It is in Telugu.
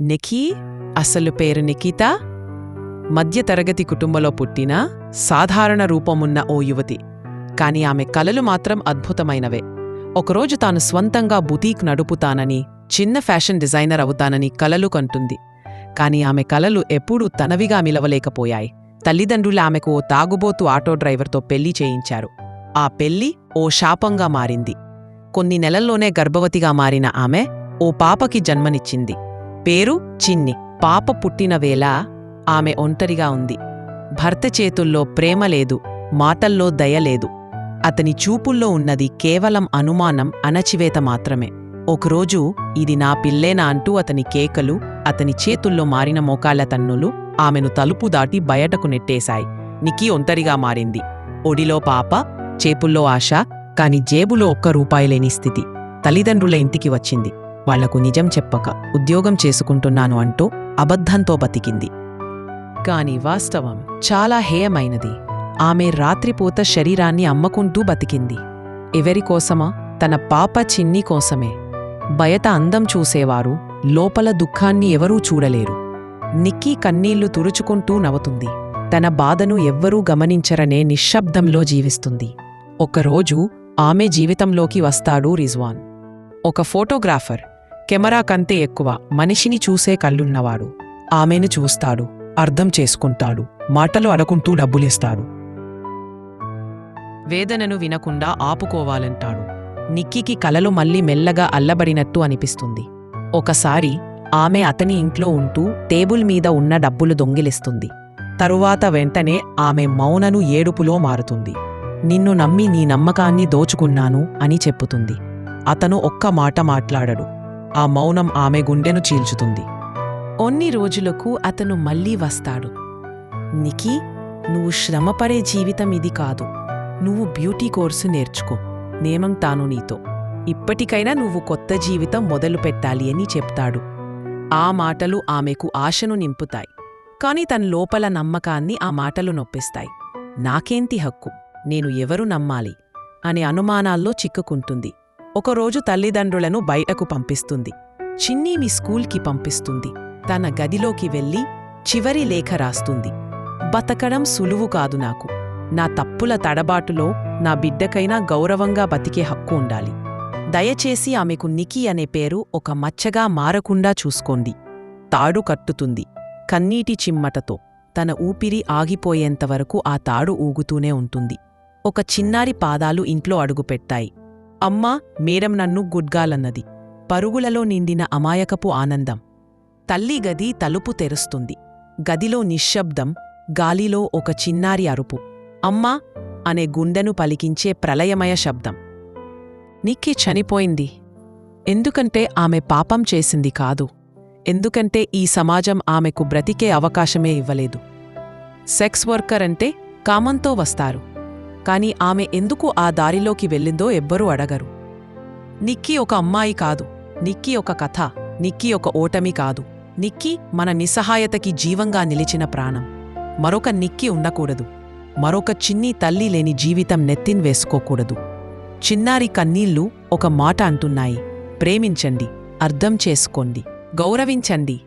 నికీ అసలు పేరు నికిత మధ్యతరగతి కుటుంబంలో పుట్టిన సాధారణ రూపమున్న ఓ యువతి. కాని ఆమె కలలు మాత్రం అద్భుతమైనవే. ఒకరోజు తాను స్వంతంగా బుటీక్ నడుపుతానని చిన్న ఫ్యాషన్ డిజైనర్ అవుతానని కలలు కంటుంది. కాని ఆమె కలలు ఎప్పుడూ తనవిగా మిలవలేకపోయాయి. తల్లిదండ్రులు ఆమెకు ఓ తాగుబోతు ఆటో డ్రైవర్తో పెళ్ళి చేయించారు. ఆ పెళ్ళి ఓ శాపంగా మారింది. కొన్ని నెలల్లోనే గర్భవతిగా మారిన ఆమె ఓ పాపకి జన్మనిచ్చింది. పేరు చిన్ని. పాప పుట్టిన వేళ ఆమె ఒంటరిగా ఉంది. భర్త చేతుల్లో ప్రేమ లేదు మాటల్లో దయలేదు అతని చూపుల్లో ఉన్నది కేవలం అనుమానం అణచివేత మాత్రమే. ఒకరోజు ఇది నా పిల్లేనా అంటూ అతని కేకలు అతని చేతుల్లో మారిన మోకాళ్ళ తన్నులు ఆమెను తలుపు దాటి బయటకు నెట్టేశాయి. నికి ఒంటరిగా మారింది. ఒడిలో పాప చేపుల్లో ఆశ కాని జేబులో ఒక్క రూపాయి లేని స్థితి. తల్లిదండ్రుల ఇంటికి వచ్చింది. వాళ్ళకు నిజం చెప్పక ఉద్యోగం చేసుకుంటున్నాను అంటూ అబద్ధంతో బతికింది. కాని వాస్తవం చాలా హేయమైనది. ఆమె రాత్రిపూత శరీరాన్ని అమ్మకుంటూ బతికింది. ఎవరికోసమా తన పాప చిన్ని కోసమే. బయట అందం చూసేవారు లోపల దుఃఖాన్ని ఎవరూ చూడలేరు. నిక్కీ కన్నీళ్ళు తురుచుకుంటూ నవ్వుతుంది. తన బాధను ఎవ్వరూ గమనించరనే నిశ్శబ్దంలో జీవిస్తుంది. ఒకరోజు ఆమె జీవితంలోకి వస్తాడు రిజ్వాన్. ఒక ఫోటోగ్రాఫర్. కెమెరా కంటే ఎక్కువ మనిషిని చూసే కళ్ళున్నవాడు. ఆమెను చూస్తాడు అర్థం చేసుకుంటాడు మాటలు అనుకుంటూ డబ్బులిస్తాడు. వేదనను వినకుండా ఆపుకోవాలంటాడు. నిక్కీకి కలలు మళ్ళీ మెల్లగా అల్లబడినట్టు అనిపిస్తుంది. ఒకసారి ఆమె అతని ఇంట్లో ఉంటూ టేబుల్ మీద ఉన్న డబ్బులు దొంగిలిస్తుంది. తరువాత వెంటనే ఆమె మౌనను ఏడుపులో మారుతుంది. నిన్ను నమ్మి నీ నమ్మకాన్ని దోచుకున్నాను అని చెప్పుతుంది. అతను ఒక్క మాట మాట్లాడడు. ఆ మౌనం ఆమె గుండెను చీల్చుతుంది. కొన్ని రోజులకు అతను మళ్ళీ వస్తాడు. నికి నువ్వు శ్రమపడే జీవితం ఇది కాదు. నువ్వు బ్యూటీ కోర్సు నేర్చుకో. నేమం తాను నీతో. ఇప్పటికైనా నువ్వు కొత్త జీవితం మొదలు పెట్టాలి అని చెప్తాడు. ఆ మాటలు ఆమెకు ఆశను నింపుతాయి. కాని తన లోపల నమ్మకాన్ని ఆ మాటలు నొప్పిస్తాయి. నాకేంటి హక్కు? నేను ఎవరు నమ్మాలి? అనే అనుమానాల్లో చిక్కుకుంటుంది. ఒకరోజు తల్లిదండ్రులను బయటకు పంపిస్తుంది. చిన్ని మీ స్కూల్కి పంపిస్తుంది. తన గదిలోకి వెళ్ళి చివరి లేఖ రాస్తుంది. బతకడం సులువు కాదు నాకు. నా తప్పుల తడబాటులో నా బిడ్డకైనా గౌరవంగా బతికే హక్కు ఉండాలి. దయచేసి ఆమెకు నికి అనే పేరు ఒక మచ్చగా మారకుండా చూసుకోండి. తాడు కట్టుతుంది. కన్నీటి చిమ్మటతో. తన ఊపిరి ఆగిపోయేంతవరకు ఆ తాడు ఊగుతూనే ఉంటుంది. ఒక చిన్నారి పాదాలు ఇంట్లో అడుగుపెట్టాయి. అమ్మా మేరం నన్ను గుడ్గాలన్నది. పరుగులలో నిండిన అమాయకపు ఆనందం. తల్లి గది తలుపు తెరుస్తుంది. గదిలో నిశ్శబ్దం గాలిలో ఒక చిన్నారి అరుపు. అమ్మా అనే గుండెను పలికించే ప్రళయమయ శబ్దం. నిక్కీ చనిపోయింది. ఎందుకంటే ఆమె పాపం చేసింది కాదు. ఎందుకంటే ఈ సమాజం ఆమెకు బ్రతికే అవకాశమే ఇవ్వలేదు. సెక్స్ వర్కర్ అంటే కామంతో వస్తారు. కాని ఆమె ఎందుకు ఆ దారిలోకి వెళ్ళిందో ఎవ్వరూ అడగరు. నిక్కీ ఒక అమ్మాయి కాదు. నిక్కీ ఒక కథ. నిక్కీ ఒక ఓటమి కాదు. నిక్కీ మన నిస్సహాయతకి జీవంగా నిలిచిన ప్రాణం. మరొక నిక్కీ ఉండకూడదు. మరొక చిన్ని తల్లి లేని జీవితం నెత్తిన్ వేసుకోకూడదు. చిన్నారి కన్నీళ్ళు ఒక మాట అంటున్నాయి. ప్రేమించండి. అర్థం చేసుకోండి. గౌరవించండి.